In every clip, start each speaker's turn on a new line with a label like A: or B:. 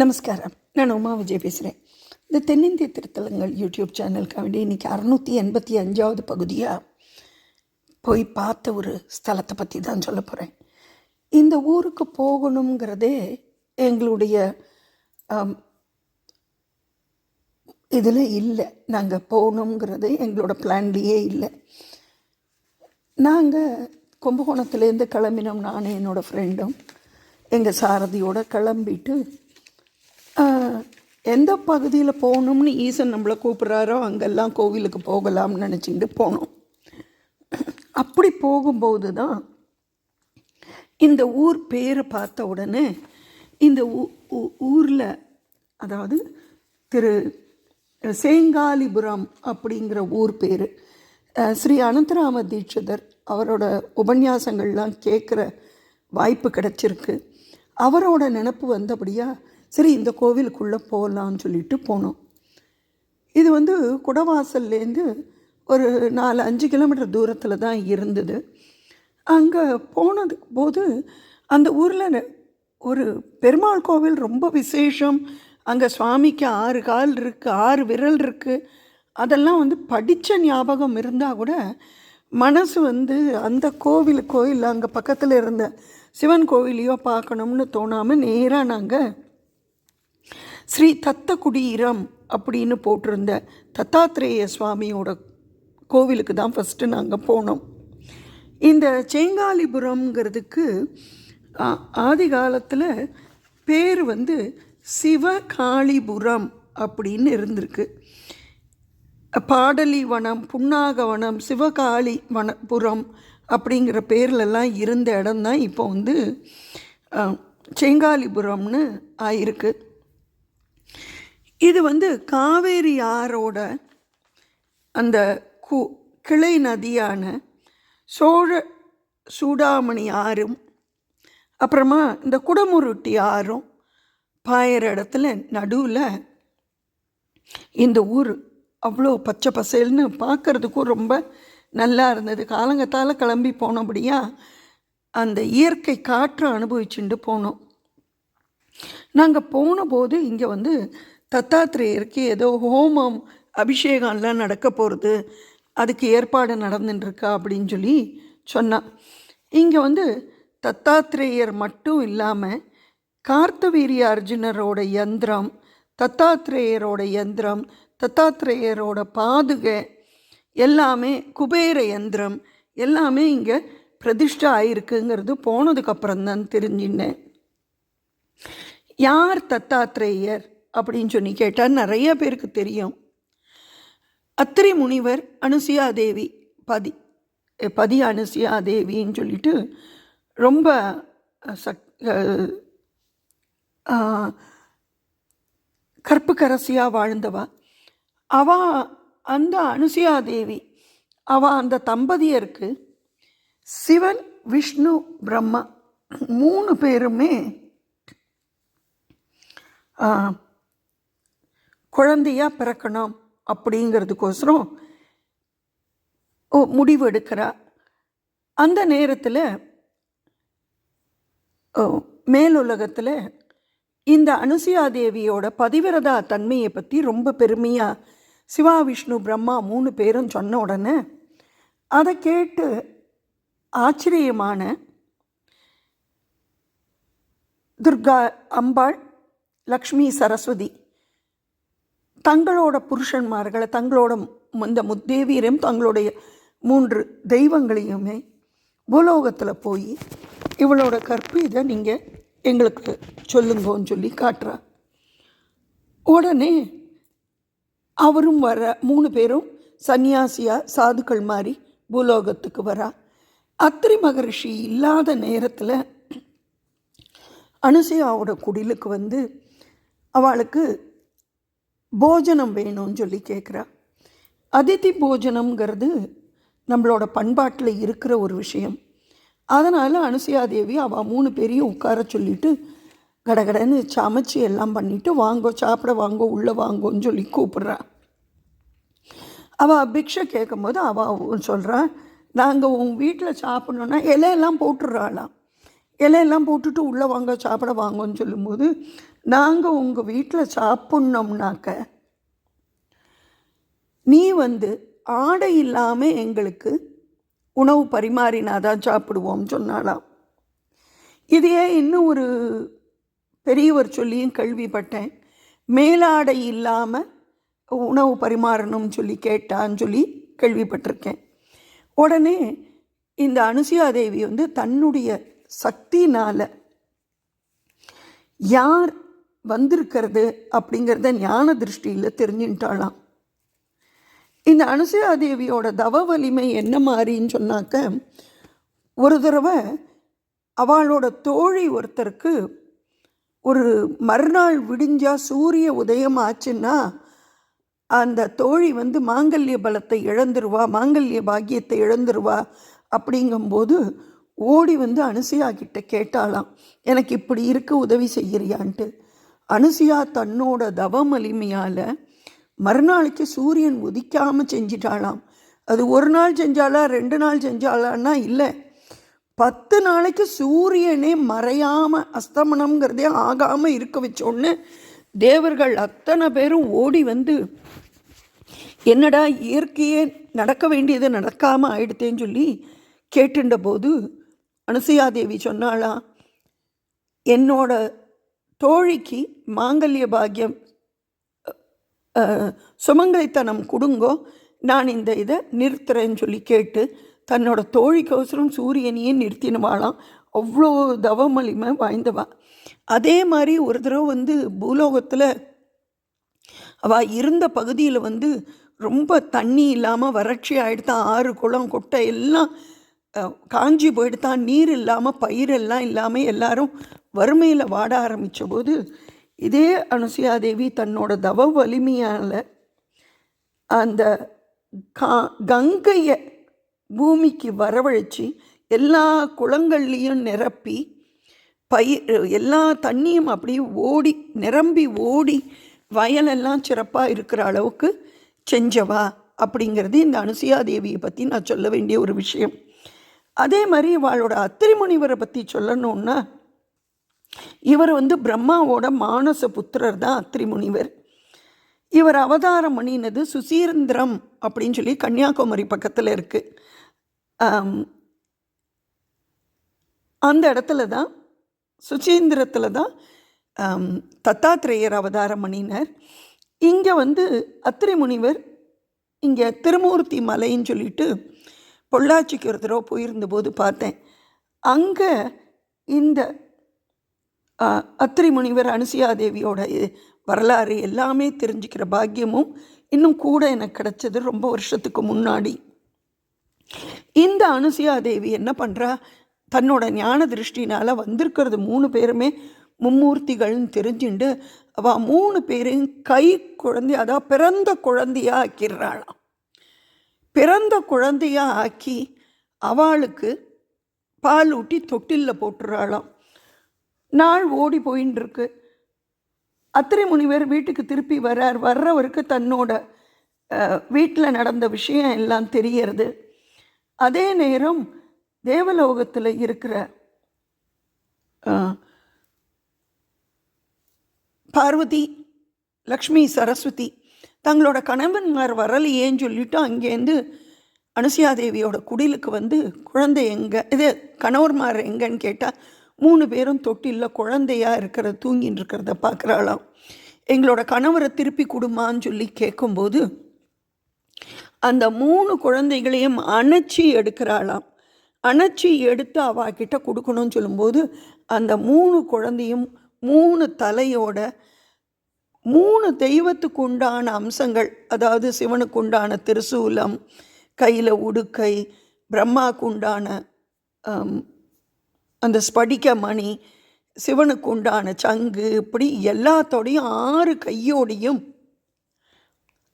A: நமஸ்காரம். நான் உமா விஜய் பேசுகிறேன் இந்த தென்னிந்திய திருத்தலங்கள் யூடியூப் சேனலுக்கு வேண்டி இன்றைக்கி அறநூற்றி எண்பத்தி அஞ்சாவது பகுதியாக போய் பார்த்த ஒரு ஸ்தலத்தை பற்றி தான் சொல்ல போகிறேன் இந்த ஊருக்கு போகணுங்கிறதே எங்களுடைய இதில் இல்லை. நாங்கள் போகணுங்கிறது எங்களோட பிளான்லேயே இல்லை. நாங்கள் கும்பகோணத்துலேருந்து கிளம்பினோம். நானும் என்னோடய ஃப்ரெண்டும் எங்கள் சாரதியோடு கிளம்பிட்டு எந்த பகுதியில் போகணும்னு ஈசன் நம்மளை கூப்பிட்றாரோ அங்கெல்லாம் கோவிலுக்கு போகலாம்னு நினச்சிக்கிட்டு போனோம். அப்படி போகும்போது தான் இந்த ஊர் பேரை பார்த்த உடனே இந்த ஊரில் அதாவது திரு சேங்காலிபுரம் அப்படிங்கிற ஊர் பேர் ஸ்ரீ அனந்தராம தீட்சிதர் அவரோட உபன்யாசங்கள்லாம் கேட்குற வாய்ப்பு கிடச்சிருக்கு. அவரோட நினப்பு வந்தபடியாக சரி இந்த கோவிலுக்குள்ளே போகலான்னு சொல்லிட்டு போனோம். இது வந்து குடவாசல்லேருந்து ஒரு நாலு அஞ்சு கிலோமீட்டர் தூரத்தில் தான் இருந்தது. அங்கே போனது போது அந்த ஊரில் ஒரு பெருமாள் கோவில் ரொம்ப விசேஷம். அங்கே சுவாமிக்கு ஆறு கால் இருக்குது ஆறு விரல் இருக்குது அதெல்லாம் வந்து படித்த ஞாபகம் இருந்தால் கூட மனசு வந்து அந்த கோவிலுக்கோ இல்லை அங்கே பக்கத்தில் இருந்த சிவன் கோவிலையோ பார்க்கணும்னு தோணாமல் நேராக நாங்கள் ஸ்ரீ தத்தகுடீரம் அப்படின்னு போட்டிருந்த தத்தாத்ரேய சுவாமியோட கோவிலுக்கு தான் ஃபஸ்ட்டு நாங்கள் போனோம். இந்த சேங்காலிபுரம்ங்கிறதுக்கு ஆ- ஆதி காலத்தில் பேர் வந்து சிவகாளிபுரம் அப்படின்னு இருந்திருக்கு. பாடலி வனம் புன்னாக வனம் சிவகாளி வனபுரம் அப்படிங்கிற பேர்லெல்லாம் இருந்த இடம்தான் இப்போ வந்து செங்காலிபுரம்னு ஆயிருக்கு. இது வந்து காவேரி ஆறோட அந்த கு கிளை நதியான சோழ சூடாமணி ஆறும் அப்புறமா இந்த குடமுருட்டி ஆறும் பாயிற இடத்துல நடுவில் இந்த ஊர் அவ்வளோ பச்சை பசேல்னு பார்க்கறதுக்கும் ரொம்ப நல்லா இருந்தது. காலங்கத்தால் கிளம்பி போனபடியா அந்த இயற்கை காற்றை அனுபவிச்சுட்டு போனோம். நாங்கள் போன போது இங்கே வந்து தத்தாத்திரேயருக்கு ஏதோ ஹோமம் அபிஷேகம்லாம் நடக்க போகிறது அதுக்கு ஏற்பாடு நடந்துட்டுருக்கா அப்படின்னு சொல்லி சொன்னான் இங்கே வந்து தத்தாத்திரேயர் மட்டும் இல்லாமல் கார்த்தவீரிய அர்ஜுனரோட யந்திரம் தத்தாத்திரேயரோட யந்திரம் தத்தாத்திரேயரோட பாதுகை எல்லாமே குபேர யந்திரம் எல்லாமே இங்கே பிரதிஷ்டை ஆயிருக்குங்கிறது போனதுக்கப்புறம் தான் தெரிஞ்சினேன் யார் தத்தாத்ரேயர் அப்படின்னு சொல்லி கேட்டால் நிறைய பேருக்கு தெரியும். அத்திரி முனிவர் அனுசியா தேவி பதி பதி அனுசியா தேவின்னு சொல்லிட்டு ரொம்ப சக் கற்புக்கரசியாக வாழ்ந்தவா. அவ அந்த அனுசியா தேவி அவ அந்த தம்பதியருக்கு சிவன் விஷ்ணு பிரம்மா மூணு பேருமே குழந்தையா பிறக்கணும் அப்படிங்கிறதுக்கோசரம் ஓ முடிவு எடுக்கிறா அந்த நேரத்தில் மேலுலகத்தில் இந்த அனுசுயா தேவியோட பதிவிரதா தன்மையை பற்றி ரொம்ப பெருமையாக சிவா விஷ்ணு பிரம்மா மூணு பேரும் சொன்ன உடனே அதை கேட்டு ஆச்சரியமான துர்கா அம்பாள் லக்ஷ்மி சரஸ்வதி தங்களோட புருஷன்மார்களை தங்களோட இந்த முத்தேவியரையும் தங்களுடைய மூன்று தெய்வங்களையுமே பூலோகத்தில் போய் இவளோட கற்பு இதை நீங்கள் எங்களுக்கு சொல்லுங்கன்னு சொல்லி காட்டுறா. உடனே அவரும் வர மூணு பேரும் சன்னியாசியா சாதுக்கள் மாதிரி பூலோகத்துக்கு வரா. அத்திரி மகரிஷி இல்லாத நேரத்தில் அனுசையாவோட குடிலுக்கு வந்து அவளுக்கு போஜனம் வேணும்னு சொல்லி கேட்குறா அதிதி போஜனம்ங்கிறது நம்மளோட பண்பாட்டில் இருக்கிற ஒரு விஷயம். அதனால் அனுசையா தேவி அவள் மூணு பேரையும் உட்கார சொல்லிட்டு கடகடன்னு சமைச்சு எல்லாம் பண்ணிவிட்டு வாங்கோ சாப்பிட வாங்கோ உள்ளே வாங்கோன்னு சொல்லி கூப்பிட்றா. அவள் பிக்ஷை கேட்கும்போது அவள் சொல்கிறா நாங்கள் உன் வீட்டில் சாப்பிட்ணுன்னா இலையெல்லாம் போட்டுடுறாளாம். இலையெல்லாம் போட்டுட்டு உள்ளே வாங்க சாப்பிட வாங்கன்னு சொல்லும்போது நாங்கள் உங்கள் வீட்டில் சாப்பிட்ணோம்னாக்க நீ வந்து ஆடை இல்லாமல் எங்களுக்கு உணவு பரிமாறினாதான் சாப்பிடுவோம் சொன்னாலாம் இதையே இன்னும் ஒரு பெரியவர் சொல்லியும் கேள்விப்பட்டேன். மேலாடை இல்லாமல் உணவு பரிமாறணும்னு சொல்லி கேட்டான்னு சொல்லி கேள்விப்பட்டிருக்கேன். உடனே இந்த அனுசுயாதேவி வந்து தன்னுடைய சக்தினால் யார் வந்திருக்கிறது அப்படிங்கிறத ஞான திருஷ்டியில் தெரிஞ்சுட்டாளாம் இந்த அனுசுயாதேவியோட தவ வலிமை என்ன மாதிரின்னு சொன்னாக்க ஒரு தடவை அவளோட தோழி ஒருத்தருக்கு ஒரு மறுநாள் விடிஞ்சால் சூரிய உதயம் ஆச்சுன்னா அந்த தோழி வந்து மாங்கல்ய பலத்தை இழந்துருவா மாங்கல்ய பாக்கியத்தை இழந்துருவா அப்படிங்கும்போது ஓடி வந்து அனுசயா கிட்ட கேட்டாளாம் எனக்கு இப்படி இருக்க உதவி செய்கிறியான்ட்டு அனுசியா தன்னோட தவமலிமையால் மறுநாளைக்கு சூரியன் உதிக்காமல் செஞ்சிட்டாளாம். அது ஒரு நாள் செஞ்சாலா ரெண்டு நாள் செஞ்சாலான்னா இல்லை. பத்து நாளைக்கு சூரியனே மறையாமல் அஸ்தமனம்ங்கிறதே ஆகாமல் இருக்க வச்சோன்னு தேவர்கள் அத்தனை பேரும் ஓடி வந்து என்னடா இயற்கையே நடக்க வேண்டியது நடக்காமல் ஆயிடுத்தேன்னு சொல்லி கேட்டுண்ட போது அனுசூயாதேவி சொன்னாளா என்னோட தோழிக்கு மாங்கல்ய பாக்கியம் அஹ், சுமங்கலித்தனம் கொடுங்கோ. நான் இந்த இதை நிறுத்துறேன்னு சொல்லி கேட்டு தன்னோட தோழிக்கோசரம் சூரியனையே நிறுத்தினவாளாம். அவ்வளோ தவமலிமை வாய்ந்தவா. அதே மாதிரி ஒரு தடவை வந்து பூலோகத்தில் அவள் இருந்த பகுதியில் வந்து ரொம்ப தண்ணி இல்லாமல் வறட்சி ஆகிடுதான் ஆறு குளம் கொட்டை எல்லாம் காஞ்சி போயிட்டு தான் நீர் இல்லாமல் பயிரெல்லாம் இல்லாமல் எல்லாரும் வறுமையில் வாட ஆரம்பித்த போது இதே அனுசுயாதேவி தன்னோட தவ வலிமையால் அந்த கா கங்கையை பூமிக்கு வரவழைச்சி எல்லா குளங்கள்லேயும் நிரப்பி பயிர் எல்லா தண்ணியும் அப்படியே ஓடி நிரம்பி ஓடி வயலெல்லாம் சிறப்பாக இருக்கிற அளவுக்கு செஞ்சவா அப்படிங்கிறது இந்த அனுசுயா தேவியை பற்றி நான் சொல்ல வேண்டிய ஒரு விஷயம். அதே மாதிரி இவளோட அத்திரி முனிவரை பற்றி சொல்லணுன்னா இவர் வந்து பிரம்மாவோட மானச புத்திரர் தான் அத்திரி முனிவர் இவர் அவதாரம் பண்ணினது சுசீந்திரம் அப்படின்னு சொல்லி கன்னியாகுமரி பக்கத்தில் இருக்குது அந்த இடத்துல தான் சுசீந்திரத்தில் தான் தத்தாத்திரேயர் அவதாரம் பண்ணினார். இங்கே வந்து அத்திரி முனிவர் இங்கே திருமூர்த்தி மலைன்னு சொல்லிட்டு பொள்ளாச்சிக்கு ஒரு தடவை போயிருந்தபோது பார்த்தேன். அங்கே இந்த அத்திரி முனிவர் அனுசியாதேவியோட வரலாறு எல்லாமே தெரிஞ்சுக்கிற பாக்கியமும் இன்னும் கூட எனக்கு கிடச்சது ரொம்ப வருஷத்துக்கு முன்னாடி. இந்த அனுசியா தேவி என்ன பண்ணுறா தன்னோட ஞான திருஷ்டினால் வந்திருக்கிறது மூணு பேருமே மும்மூர்த்திகள்னு தெரிஞ்சுண்டு அவள் மூணு பேரையும் கை குழந்தை அதாவது பிறந்த குழந்தையா ஆக்கிடுறாளாம். பிறந்த குழந்தையாக ஆக்கி அவளுக்கு பால் ஊட்டி தொட்டிலில் போட்டுறாளாம். நாள் ஓடி போயின்னு இருக்கு அத்திரை முனிவர் வீட்டுக்கு திருப்பி வர்றார் வர்றவருக்கு தன்னோட வீட்டில் நடந்த விஷயம் எல்லாம் தெரியறது. அதே நேரம் தேவலோகத்தில் இருக்கிற பார்வதி லக்ஷ்மி சரஸ்வதி தங்களோட கணவன்மார் வரலையேன்னு சொல்லிட்டு அங்கேருந்து அனுசியாதேவியோட குடிலுக்கு வந்து குழந்தை எங்கே இது கணவர்மார் எங்கன்னு கேட்டால் மூணு பேரும் தொட்டிலில் குழந்தையாக இருக்கிற தூங்கின்னு இருக்கிறத பார்க்குறாளாம் எங்களோட கணவரை திருப்பி கொடுமான்னு சொல்லி கேட்கும்போது அந்த மூணு குழந்தைகளையும் அணைச்சி எடுக்கிறாளாம். அணைச்சி எடுத்து அவகிட்ட கொடுக்கணும்னு சொல்லும்போது அந்த மூணு குழந்தையும் மூணு தலையோட மூணு தெய்வத்துக்கு உண்டான அம்சங்கள் அதாவது சிவனுக்கு உண்டான திருசூலம் கையில் உடுக்கை பிரம்மாவுக்கு உண்டான அந்த ஸ்படிக மணி சிவனுக்கு உண்டான சங்கு இப்படி எல்லாத்தோடையும் ஆறு கையோடையும்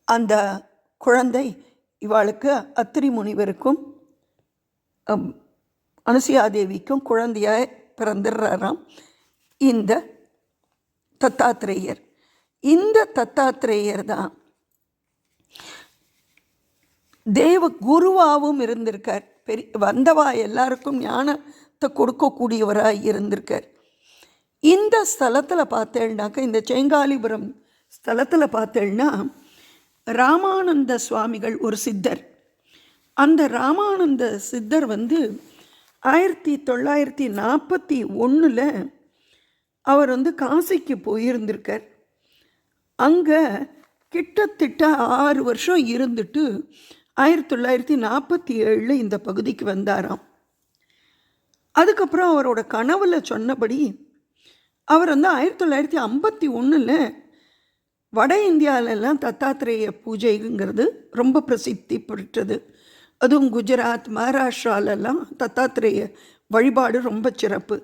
A: அந்த குழந்தை இவாளுக்கு அத்திரி முனிவருக்கும் அம், அனுசுயாதேவிக்கும் குழந்தையாய் பிறந்துடுறாராம். இந்த தத்தாத்திரேயர். இந்த தத்தாத்திரேயர் தான். தேவ குருவாகவும் இருந்திருக்கார். பெரிய வந்தவா எல்லாருக்கும் ஞானத்தை கொடுக்கக்கூடியவராக இருந்திருக்கார். இந்த ஸ்தலத்தில் பார்த்தேன்னாக்கா இந்த செங்காலிபுரம் ஸ்தலத்தில் பார்த்தேன்னா ராமானந்த சுவாமிகள் ஒரு சித்தர். அந்த ராமானந்த சித்தர் வந்து ஆயிரத்தி தொள்ளாயிரத்தி நாற்பத்தி ஒன்றில் அவர் வந்து காசிக்கு போயிருந்திருக்கார். அங்கே கிட்டத்தட்ட ஆறு வருஷம் இருந்துட்டு ஆயிரத்தி தொள்ளாயிரத்தி நாற்பத்தி ஏழில் இந்த பகுதிக்கு வந்தாராம். அதுக்கப்புறம் அவரோட கனவில் சொன்னபடி அவர் வந்து ஆயிரத்தி தொள்ளாயிரத்தி ஐம்பத்தி ஒன்றில் வட இந்தியாவிலலாம் தத்தாத்திரேய பூஜைங்கிறது ரொம்ப பிரசித்தி பெற்றது. அதுவும் குஜராத் மகாராஷ்டிராலெல்லாம் தத்தாத்திரேய வழிபாடு ரொம்ப சிறப்பு.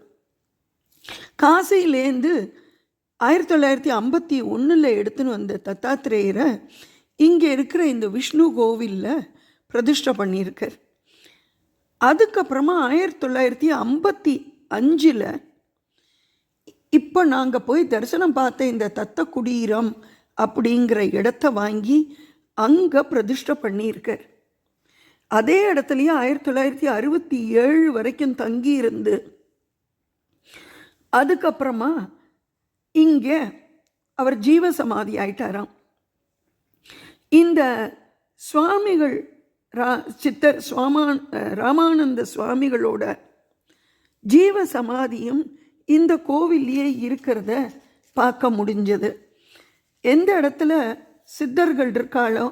A: காசிலேருந்து ஆயிரத்தி தொள்ளாயிரத்தி ஐம்பத்தி ஒன்றில் எடுத்துன்னு வந்த தத்தாத்திரேயரை இங்கே இருக்கிற இந்த விஷ்ணு கோவிலில் பிரதிஷ்டை பண்ணியிருக்கார். அதுக்கப்புறமா ஆயிரத்தி தொள்ளாயிரத்தி ஐம்பத்தி அஞ்சில் இப்போ நாங்கள் போய் தரிசனம் பார்த்த இந்த தத்த குடீரம் அப்படிங்கிற இடத்த வாங்கி அங்கே பிரதிஷ்டை பண்ணியிருக்கார். அதே இடத்துலையே ஆயிரத்தி தொள்ளாயிரத்தி அறுபத்தி ஏழு வரைக்கும் தங்கி இருந்து அதுக்கப்புறமா இங்கே அவர் ஜீவசமாதி ஆயிட்டாராம் இந்த சுவாமிகள் ரா சித்தர் சுவாமான் ராமானந்த சுவாமிகளோட ஜீவ சமாதியும் இந்த கோவில்லையே இருக்கிறத பார்க்க முடிஞ்சது. எந்த இடத்துல சித்தர்கள் இருக்காளோ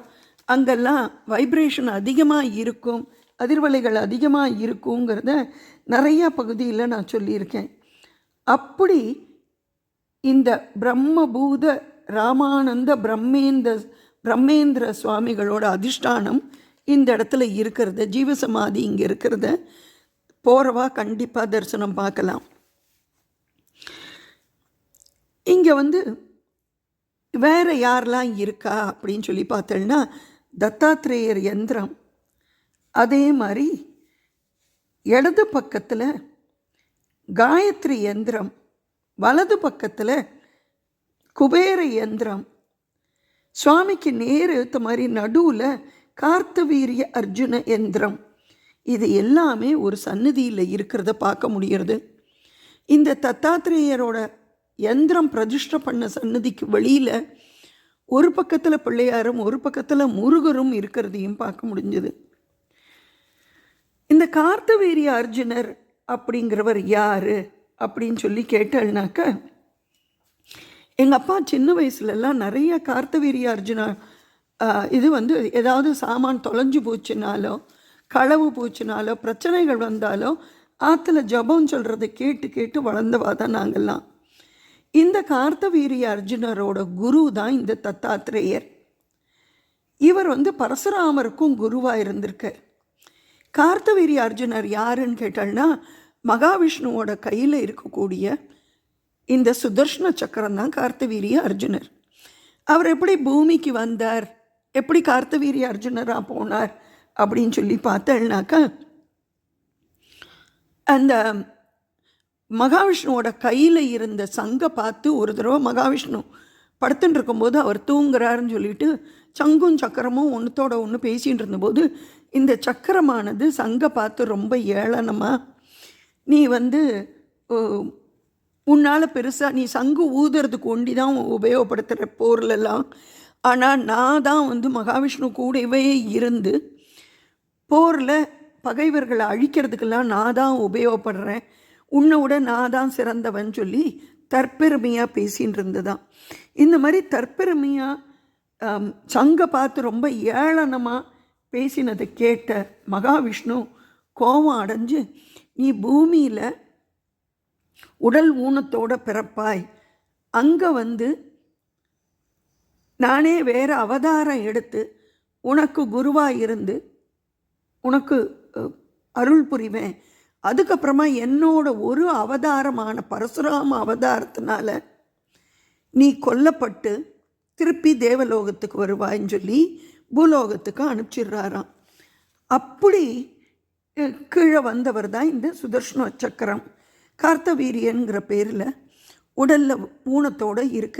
A: அங்கெல்லாம் வைப்ரேஷன் அதிகமாக இருக்கும் அதிர்வலைகள் அதிகமாக இருக்குங்கிறத நிறையா பகுதியில் நான் சொல்லியிருக்கேன். அப்படி இந்த பிரம்மபூத ராமானந்த பிரம்மேந்த பிரம்மேந்திர சுவாமிகளோட அதிஷ்டானம் இந்த இடத்துல இருக்கிறத. ஜீவசமாதி இங்கே இருக்கிறத. போகிறவா கண்டிப்பாக தரிசனம் பார்க்கலாம். இங்கே வந்து வேறு யாரெல்லாம் இருக்கா அப்படின்னு சொல்லி பார்த்தோன்னா தத்தாத்திரேயர் யந்திரம். அதே மாதிரி இடது பக்கத்தில் காயத்ரி யந்திரம். வலது பக்கத்தில் குபேர யந்திரம். சுவாமிக்கு நேர் ஏற்ற மாதிரி நடுவில் கார்த்தவீரிய அர்ஜுன யந்திரம். இது எல்லாமே ஒரு சன்னதியில் இருக்கிறத பார்க்க முடிகிறது இந்த தத்தாத்திரேயரோட யந்திரம் பிரதிஷ்டை பண்ண சன்னதிக்கு வெளியில் ஒரு பக்கத்தில் பிள்ளையாரும் ஒரு பக்கத்தில் முருகரும் இருக்கிறதையும் பார்க்க முடிஞ்சது. இந்த கார்த்தவீரிய அர்ஜுனர் அப்படிங்கிறவர் யார்? அப்படின்னு சொல்லி கேட்டாள்னாக்க எங்கள் அப்பா சின்ன வயசுலலாம் நிறைய கார்த்தவீரிய அர்ஜுனா இது வந்து ஏதாவது சாமான் தொலைஞ்சு போச்சுனாலோ களவு போச்சுனாலோ பிரச்சனைகள் வந்தாலோ ஆற்றுல ஜபம் சொல்கிறத கேட்டு கேட்டு வளர்ந்தவா தான் நாங்கள்லாம். இந்த கார்த்தவீரிய அர்ஜுனரோட குரு தான் இந்த தத்தாத்திரேயர் இவர் வந்து பரசுராமருக்கும் குருவாக இருந்திருக்கார். கார்த்தவீரிய அர்ஜுனர் யாருன்னு கேட்டால்னா மகாவிஷ்ணுவோட கையில் இருக்கக்கூடிய இந்த சுதர்ஷன சக்கரம் தான் கார்த்தவீரிய அர்ஜுனர். அவர் எப்படி பூமிக்கு வந்தார்? எப்படி கார்த்தவீரிய அர்ஜுனராக போனார்? அப்படின்னு சொல்லி பார்த்தேன்னாக்கா அந்த மகாவிஷ்ணுவோட கையில் இருந்த சங்கை பார்த்து ஒரு தடவை மகாவிஷ்ணு படுத்துட்டு இருக்கும்போது அவர் தூங்குறாருன்னு சொல்லிட்டு சங்கும் சக்கரமும் ஒன்றுத்தோட ஒன்று பேசிகிட்டு இருந்தபோது இந்த சக்கரமானது சங்கை பார்த்து ரொம்ப ஏளனமாக நீ வந்து உன்னால் பெருசாக நீ சங்கு ஊதுறதுக்கு ஒண்டி தான் உபயோகப்படுத்துகிற போர்லெல்லாம். ஆனால் நான் தான் வந்து மகாவிஷ்ணு கூடவே இருந்து போரில் பகைவர்களை அழிக்கிறதுக்கெல்லாம் நான் தான் உபயோகப்படுறேன். உன்னை விட நான் தான் சிறந்தவன் சொல்லி தற்பெருமையாக பேசின்னு இருந்ததான். இந்த மாதிரி தற்பெருமையாக சங்கை பார்த்து ரொம்ப ஏளனமாக பேசினதை கேட்ட மகாவிஷ்ணு கோபம் அடைஞ்சு நீ பூமியில் உடல் ஊனத்தோட பிறப்பாய். அங்கே வந்து நானே வேறு அவதாரம் எடுத்து உனக்கு குருவாக இருந்து உனக்கு அருள் புரிவேன். அதுக்கப்புறமா என்னோட ஒரு அவதாரமான பரசுராம அவதாரத்தினால நீ கொல்லப்பட்டு திருப்பி தேவலோகத்துக்கு வருவாயின்னு சொல்லி பூலோகத்துக்கு அனுப்பிச்சிடுறாராம். அப்படி கீழே வந்தவர் தான் இந்த சுதர்ஷ்ண சக்கரம். கார்த்தவீரியன்கிற பேரில் உடலில் ஊனத்தோடு இருக்க.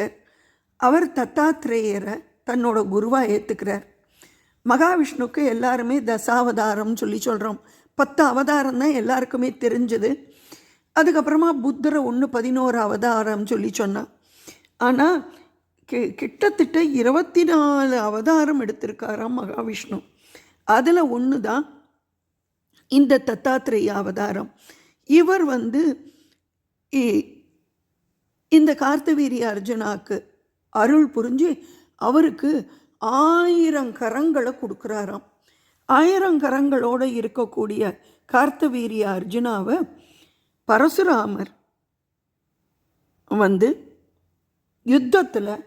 A: அவர் தத்தாத்திரேயரை தன்னோட குருவாக ஏற்றுக்கிறார் மகாவிஷ்ணுக்கு எல்லாருமே தசாவதாரம்னு சொல்லி சொல்கிறோம் பத்து அவதாரம் தான் எல்லாருக்குமே தெரிஞ்சது. அதுக்கப்புறமா புத்தரை ஒன்று பதினோரு அவதாரம் சொல்லி சொன்னான் ஆனால் கி கிட்டத்தட்ட இருபத்தி நாலு அவதாரம் எடுத்திருக்காராம் மகாவிஷ்ணு. அதில் ஒன்று தான் இந்த தத்தாத்திரேய அவதாரம். இவர் வந்து இ- இந்த கார்த்தவீரிய அர்ஜுனாக்கு அருள் புரிஞ்சு அவருக்கு ஆயிரம் கரங்களை கொடுக்குறாராம். ஆயிரம் கரங்களோடு இருக்கக்கூடிய கார்த்தவீரிய அர்ஜுனாவை பரசுராமர் வந்து யுத்தத்தில்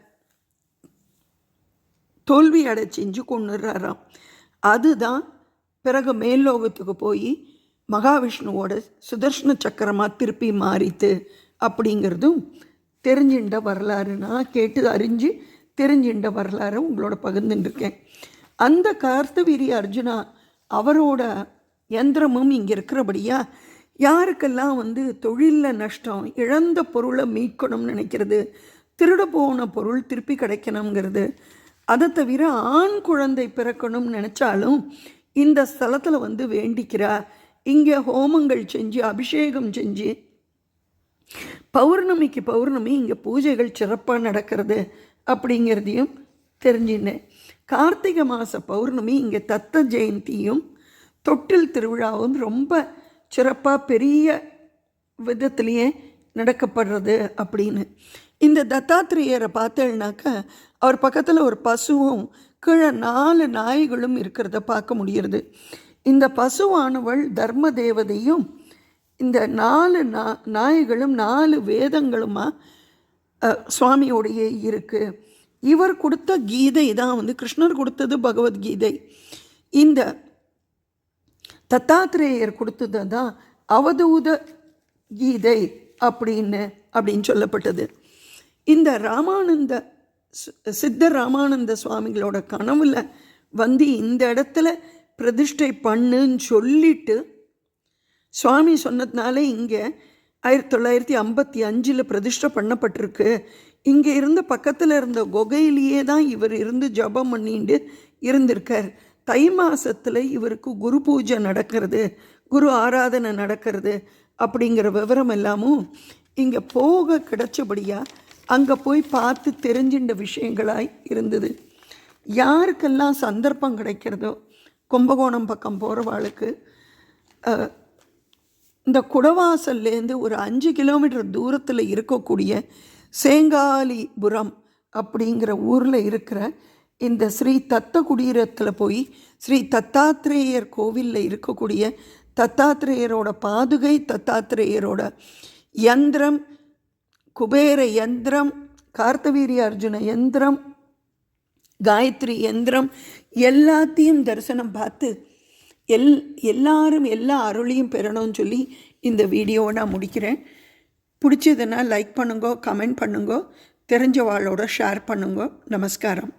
A: தோல்வி அடை செஞ்சு கொண்டுறாராம். அதுதான் பிறகு மேல்லோகத்துக்கு போய் மகாவிஷ்ணுவோட சுதர்ஷன சக்கரமாக திருப்பி மாறித்து அப்படிங்கிறதும் தெரிஞ்சின்ற வரலாறு. நான் கேட்டு அறிஞ்சு தெரிஞ்சின்ற வரலாறு உங்களோட பகிர்ந்துட்டுருக்கேன். அந்த கார்த்தவீரிய அர்ஜுனா அவரோட யந்திரமும் இங்கே இருக்கிறபடியா யாருக்கெல்லாம் வந்து தொழிலில் நஷ்டம் இழந்த பொருளை மீட்கணும்னு நினைக்கிறது திருட போன பொருள் திருப்பி கிடைக்கணுங்கிறது அதை தவிர ஆண் குழந்தை பிறக்கணும்னு நினச்சாலும் இந்த ஸ்தலத்தில் வந்து வேண்டிக்கிறா இங்கே ஹோமங்கள் செஞ்சு அபிஷேகம் செஞ்சு பௌர்ணமிக்கு பௌர்ணமி இங்கே பூஜைகள் சிறப்பாக நடக்கிறது அப்படிங்கிறதையும் தெரிஞ்சினேன். கார்த்திகை மாத பௌர்ணமி இங்கே தத்த ஜெயந்தியும் தொட்டில் திருவிழாவும் ரொம்ப சிறப்பாக பெரிய விதத்துலேயே நடக்கப்படுறது அப்படின்னு. இந்த தத்தாத்திரேயரை பார்த்தேன்னாக்க அவர் பக்கத்தில் ஒரு பசுவும் கீழே நாலு நாய்களும் இருக்கிறத பார்க்க முடிகிறது. இந்த பசுவானவள் தர்ம தேவதையும் இந்த நாலு நா நாய்களும் நாலு வேதங்களுமா சுவாமியோடைய இருக்குது இவர் கொடுத்த கீதை தான் வந்து கிருஷ்ணர் கொடுத்தது பகவத்கீதை. இந்த தத்தாத்திரேயர் கொடுத்தது தான் அவதூத கீதை அப்படின்னு அப்படின்னு சொல்லப்பட்டது. இந்த ராமானந்த சி- சித்தர் ராமானந்த சுவாமிகளோட கனவில் வந்து இந்த இடத்துல பிரதிஷ்டை பண்ணுன்னு சொல்லிட்டு சுவாமி சொன்னதுனால இங்கே ஆயிரத்தி தொள்ளாயிரத்தி ஐம்பத்தி அஞ்சில் பிரதிஷ்டை பண்ணப்பட்டிருக்கு. இங்கே இருந்த பக்கத்தில் இருந்த குகையிலேயே தான் இவர் இருந்து ஜபம் பண்ணிட்டு இருந்திருக்கார். தை மாதத்தில் இவருக்கு குரு பூஜை நடக்கிறது குரு ஆராதனை நடக்கிறது அப்படிங்கிற விவரம் எல்லாமும் இங்கே போக கிடச்சபடியாக அங்கே போய் பார்த்து தெரிஞ்சின்ற விஷயங்களாய் இருந்தது. யாருக்கெல்லாம் சந்தர்ப்பம் கிடைக்கிறதோ கும்பகோணம் பக்கம் போகிறவாளுக்கு இந்த குடவாசல்லேருந்து ஒரு அஞ்சு கிலோமீட்டர் தூரத்தில் இருக்கக்கூடிய சேங்காலிபுரம் அப்படிங்கிற ஊரில் இருக்கிற இந்த ஸ்ரீ தத்த குடீரத்தில் போய் ஸ்ரீ தத்தாத்திரேயர் கோவிலில் இருக்கக்கூடிய தத்தாத்திரேயரோட பாதுகை தத்தாத்திரேயரோட யந்திரம் குபேர யந்திரம் கார்த்தவீரிய அர்ஜுன யந்திரம் காயத்ரி யந்திரம் எல்லாத்தையும் தரிசனம் பார்த்து எல் எல்லாரும் எல்லா அருளையும் பெறணும்னு சொல்லி இந்த வீடியோவை நான் முடிக்கிறேன். பிடிச்சதுன்னா லைக் பண்ணுங்க கமெண்ட் பண்ணுங்க தெரிஞ்சவாளோட ஷேர் பண்ணுங்க. நமஸ்காரம்.